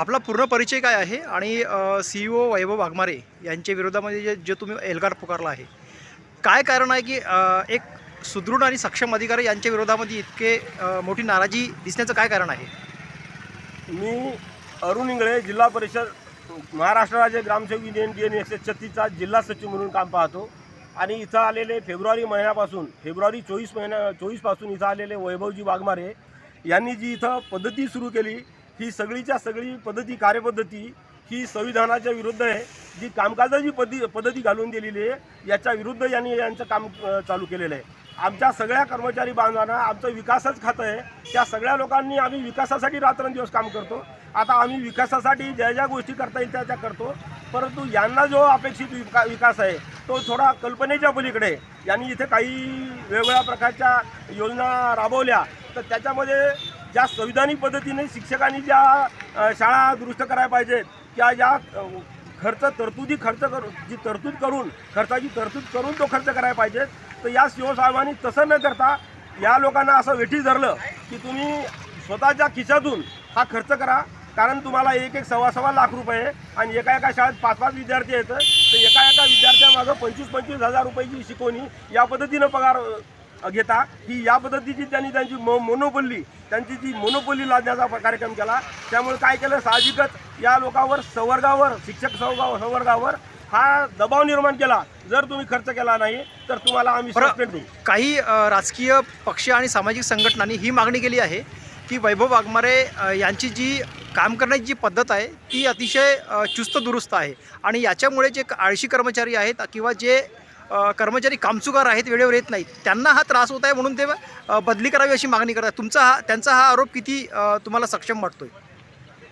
आपला पूर्ण परिचय काय आहे? आणि C E O Vaibhav Waghmare यांच्या विरोधामध्ये जे जे तुम्ही एल्गार पुकारला आहे काय कारण आहे की एक सुदृढ आणि सक्षम अधिकारी यांच्या विरोधामध्ये इतके मोठी नाराजी दिसण्याचं काय कारण आहे? मी अरुण इंगळे जिल्हा परिषद महाराष्ट्र राज्य ग्रामसेवक युनियन डी एन एकशे छत्तीसचा जिल्हा सचिव म्हणून काम पाहतो. आणि इथं आलेले फेब्रुवारी महिन्यापासून फेब्रुवारी चोवीस महिन्या चोवीसपासून इथं आलेले वैभवजी वाघमारे यांनी जी इथं पद्धती सुरू केली ही सगळीच्या सगळी पद्धती कार्यपद्धती ही संविधानाच्या विरुद्ध आहे. जी कामकाजाची पद्धती पद्धती घालून दिलेली आहे याच्या विरुद्ध यांनी यांचं काम चालू केलेलं आहे. आमच्या सगळ्या कर्मचारी बांधवांना आमचं विकासच खातं आहे. त्या सगळ्या लोकांनी आम्ही विकासासाठी रात्रंदिवस काम करतो. आता आम्ही विकासासाठी ज्या ज्या गोष्टी करता येईल त्या त्या करतो. परंतु यांना जो अपेक्षित विका विकास आहे तो थोडा कल्पनेच्या पलीकडे यांनी इथे काही वेगवेगळ्या प्रकारच्या योजना राबवल्या तर त्याच्यामध्ये ज्या संविधानिक पद्धतीने शिक्षकांनी ज्या शाळा दुरुस्त करायला पाहिजेत त्या ज्या खर्च तरतुदी खर्च करू जी तरतूद करून खर्चाची तरतूद करून तो खर्च करायला पाहिजे तर या शिवसाहेबांनी तसं न करता या लोकांना असं वेठी धरलं की तुम्ही स्वतःच्या खिशातून हा खर्च करा. कारण तुम्हाला एक एक सव्वा सव्वा लाख रुपये आणि एका एका शाळेत पाच पाच विद्यार्थी आहेत तर एका एका विद्यार्थ्यामागं पंचवीस पंचवीस हजार रुपयाची शिकवणी या पद्धतीनं पगार घेता ही या पद्धतीची त्यांनी त्यांची मो मोनोपल्ली त्यांची जी मोनोपल्ली लादण्याचा कार्यक्रम केला त्यामुळे काय केलं साहजिकच या लोकांवर संवर्गावर शिक्षक संवर्गा संवर्गावर हा दबाव निर्माण केला जर तुम्ही खर्च केला नाही तर तुम्हाला आम्ही बरं. सस्पेंड देऊ काही राजकीय पक्ष आणि सामाजिक संघटनांनी ही मागणी केली आहे की वैभव वाघमारे यांची जी काम करण्याची जी पद्धत आहे ती अतिशय चुस्त दुरुस्त आहे आणि याच्यामुळे जे आळशी कर्मचारी आहेत किंवा जे कर्मचारी कामचुकार आहेत वेळेवर येत नाहीत. त्यांना हा त्रास होत आहे म्हणून ते बदली करावी अशी मागणी करतात. तुमचा हा त्यांचा हा आरोप किती तुम्हाला सक्षम वाटतोय?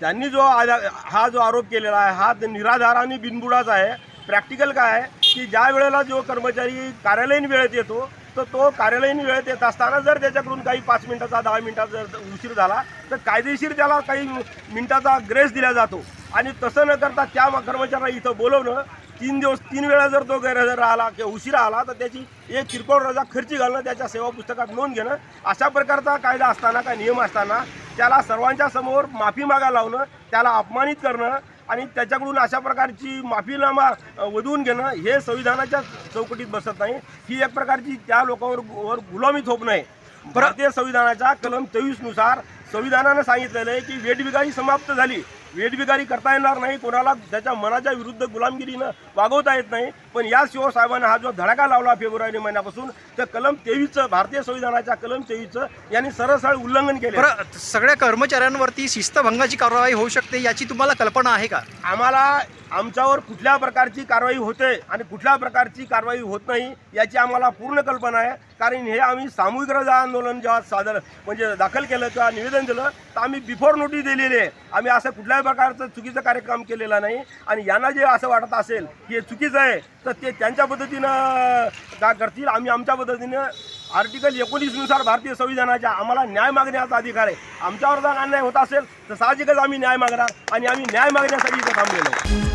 त्यांनी जो हा जो आरोप केलेला आहे हा निराधार आणि बिनबुडाचा आहे. प्रॅक्टिकल काय आहे की ज्या वेळेला जो कर्मचारी कार्यालयीन वेळेत येतो तर तो कार्यालयीन वेळेत येत असताना जर त्याच्याकडून काही पाच मिनिटाचा दहा मिनिटाचा जर उशीर झाला तर कायदेशीर त्याला काही मिनिटाचा ग्रेस दिला जातो. आणि तसं न करता त्या कर्मचाऱ्याला इथं बोलवणं तीन दिवस तीन वेळा जर तो गैरहजर राहिला किंवा उशिरा आला तर त्याची एक किरकोळ रजा खर्ची घालणं त्याच्या सेवा पुस्तकात नोंद घेणं अशा प्रकारचा कायदा असताना काय नियम असताना त्याला सर्वांच्या समोर माफी मागा लावणं त्याला अपमानित करणं आणि त्याच्याकडून अशा प्रकारची माफीनामा वधवून घेणं हे संविधानाच्या चौकटीत बसत नाही. ही एक प्रकारची त्या लोकांवर वर गुलामी थोपणं आहे भारतीय संविधानाच्या कलम तेवीसनुसार संविधानानं सांगितलेलं आहे की वेठबिगारी समाप्त झाली. वेठबिगारी करता येणार नाही कोणाला त्याच्या मनाच्या विरुद्ध गुलामगिरीनं वागवता येत नाही. पण या शिवसाहेबांना हा जो धडाका लावला फेब्रुवारी महिन्यापासून तर कलम तेवीसचं भारतीय संविधानाच्या कलम तेवीसचं यांनी सरळ उल्लंघन केलं. बरं सगळ्या कर्मचाऱ्यांवरती शिस्तभंगाची कारवाई होऊ शकते याची तुम्हाला कल्पना आहे का? आम्हाला आमच्यावर कुठल्या प्रकारची कारवाई होते आणि कुठल्या प्रकारची कारवाई होत नाही याची आम्हाला पूर्ण कल्पना आहे. कारण हे आम्ही सामूहिक रजा आंदोलन जेव्हा सादर म्हणजे दाखल केलं किंवा निवेदन दिलं तर आम्ही बिफोर नोटीस दिलेली आहे. आम्ही असं कुठल्याही प्रकारचं चुकीचं कार्यक्रम केलेला नाही. आणि यांना जे असं वाटत असेल की हे चुकीचं आहे. तर ते त्यांच्या पद्धतीनं काय करतील. आम्ही आमच्या पद्धतीनं आर्टिकल एकोणीसनुसार भारतीय संविधानाच्या आम्हाला न्याय मागण्याचा अधिकार आहे. आमच्यावर जर अन्याय होत असेल तर साहजिकच आम्ही न्याय मागणार आणि आम्ही न्याय मागण्यासाठी इथं थांबलेलो आहे.